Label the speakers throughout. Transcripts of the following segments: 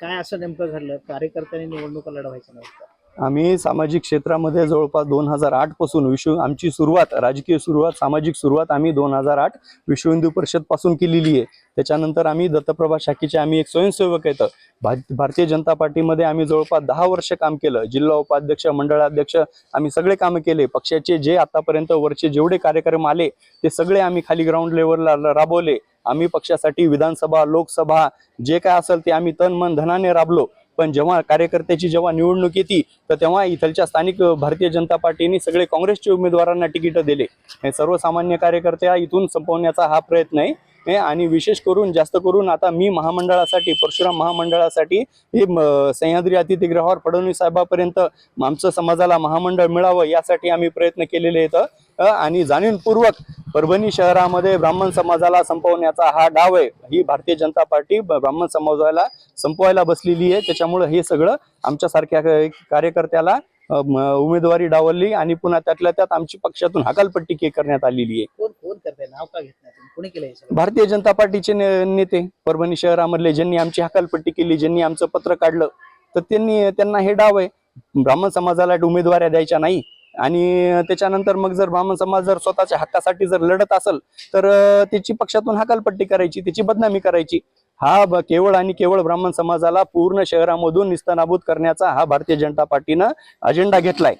Speaker 1: काय असं नेमकं घडलं? कार्यकर्त्यांनी निवडणुका लढवायच्या नव्हत्या.
Speaker 2: आम्ही सामाजिक क्षेत्रामध्ये जवळपास दोन हजार आठपासून विश्व आमची सुरुवात राजकीय सुरुवात सामाजिक सुरुवात आम्ही दोन हजार आठ विश्व हिंदू परिषदपासून केलेली आहे. त्याच्यानंतर आम्ही दत्तप्रभा शाखेचे आम्ही एक स्वयंसेवक आहेत. भा- भारतीय जनता पार्टीमध्ये आम्ही जवळपास दहा वर्ष काम केलं. जिल्हा उपाध्यक्ष मंडळाध्यक्ष आम्ही सगळे कामं केले. पक्षाचे जे आतापर्यंत वरचे जेवढे कार्यक्रम आले ते सगळे आम्ही खाली ग्राउंड लेवलला राबवले. आम्ही पक्षासाठी विधानसभा लोकसभा जे काय असेल ते आम्ही तन मन धनाने राबलो. पण जेव्हा कार्यकर्त्याची जेव्हा निवडणूक येते तर तेव्हा इथलच्या स्थानिक भारतीय जनता पार्टीने सगळे काँग्रेसच्या उमेदवारांना तिकीट दिले. हे सर्वसामान्य कार्यकर्त्या इथून संपवण्याचा हा प्रयत्न आहे. आणि विशेष करून जास्त करून आता मी महामंडळासाठी परशुराम महामंडळासाठी हे सह्याद्री अतिथीगृहावर फडणवीस साहेबापर्यंत आमचं समाजाला महामंडळ मिळावं यासाठी आम्ही प्रयत्न केलेले आहेत. आणि जाणीवपूर्वक परभणी शहरामध्ये ब्राह्मण समाजाला संपवण्याचा हा डाव आहे. ही भारतीय जनता पार्टी ब्राह्मण समाजाला संपवायला बसलेली आहे. त्याच्यामुळे हे सगळं आमच्यासारख्या कार्यकर्त्याला उमेदवारी डावलली आणि पुन्हा त्यातल्या त्यात आमची पक्षातून हकालपट्टी के- करण्यात आलेली आहे.
Speaker 1: कोण करते नाव का घेत नाही तुम्ही? कोणी केलं हे सगळं
Speaker 2: भारतीय जनता पार्टीचे ने- नेते परभणी शहरामधले ज्यांनी आमची हकालपट्टी केली ज्यांनी आमचं पत्र काढलं तर त्यांनी त्यांना हे डाव आहे. ब्राह्मण समाजाला उमेदवाऱ्या द्यायच्या नाही. आणि त्याच्यानंतर मग जर ब्राह्मण समाज जर स्वतःच्या हक्कासाठी जर लढत असेल तर अं, त्याची पक्षातून हकालपट्टी करायची त्याची बदनामी करायची. हा ब- केवळ आणि केवळ ब्राह्मण समाजाला पूर्ण शहरामधून निस्तनाभूत करण्याचा हा भारतीय जनता पार्टीनं अजेंडा घेतलाय.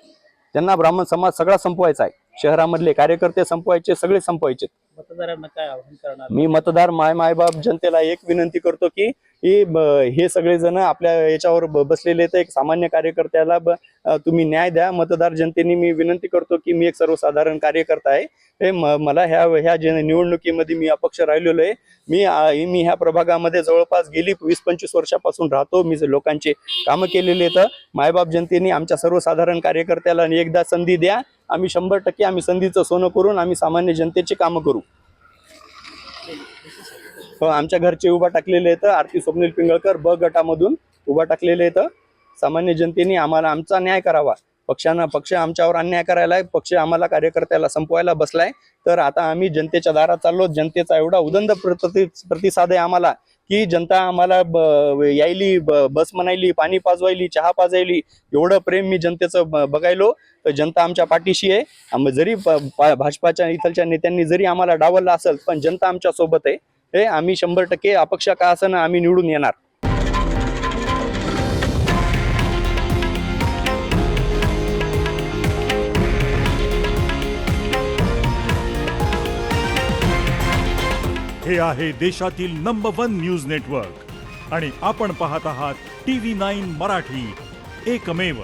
Speaker 2: त्यांना ब्राह्मण समाज सगळा संपवायचा आहे. शहरामधले कार्यकर्ते संपवायचे सगळे संपवायचे
Speaker 1: मतदारांना काय आवाहन करणार?
Speaker 2: मी मतदार माय मायबाप जनतेला एक विनंती करतो की हे सगळेजण आपल्या याच्यावर बसलेले तर एक सामान्य कार्यकर्त्याला तुम्ही न्याय द्या. मतदार जनतेने मी विनंती करतो की मी एक सर्वसाधारण कार्यकर्ता आहे. हे मला ह्या ह्या जे निवडणुकीमध्ये मी अपक्ष राहिलेलो आहे. मी मी ह्या प्रभागामध्ये जवळपास गेली वीस पंचवीस वर्षापासून राहतो. मी जे लोकांचे कामं केलेले आहेत मायबाप जनतेने आमच्या सर्वसाधारण कार्यकर्त्याला एकदा संधी द्या. आम्ही शंभर टक्के आम्ही संधीचं सोनं करून आम्ही सामान्य जनतेची कामं करू. हो, आमच्या घरचे उभा टाकलेले आहेत. आरती स्वप्नील पिंगळकर ब गटामधून उभा टाकलेले आहेत. सामान्य जनतेने आम्हाला आमचा न्याय करावा. पक्षानं पक्ष आमच्यावर अन्याय करायला पक्ष आम्हाला कार्यकर्त्याला संपवायला बसलाय. तर आता आम्ही जनतेच्या दारात चाललो. जनतेचा एवढा उदंड प्रति प्रतिसाद आहे आम्हाला की जनता आम्हाला यायली ब- बस म्हणायली पाणी पाजवायली चहा पाजायली एवढं प्रेम मी जनतेचं बघायलो. तर जनता आमच्या पाठीशी आहे. जरी भाजपाच्या इथलच्या नेत्यांनी जरी आम्हाला डावललं असेल पण जनता आमच्यासोबत आहे. हे आम्ही शंभर टक्के अपक्ष का असं आम्ही निवडून येणार.
Speaker 3: हे आहे देशातील नंबर वन न्यूज नेटवर्क आणि आपण पाहत आहात टी व्ही नाईन मराठी. एकमेव.